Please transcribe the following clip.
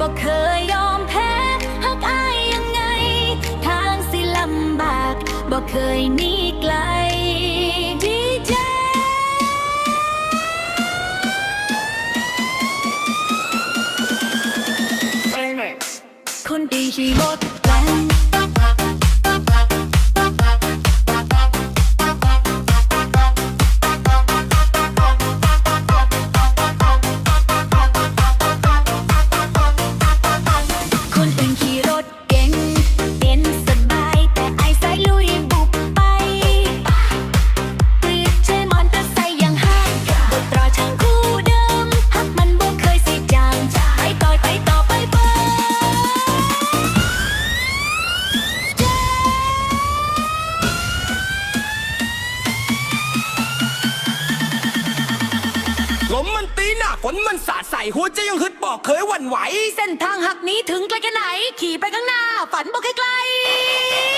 บอกเคยยอมแพ้หักอายยังไง ทางสิลำบากบอกเคยหนีไกลดีเจคนดีที่หมดแรง ลมมันตีหน้าฝนมันสาดใส่หัวใจยังฮึดบอกเคยหวั่นไหว เส้นทางหักนี้ถึงไกลแค่ไหน ขี่ไปข้างหน้า ฝันบอกไกลๆ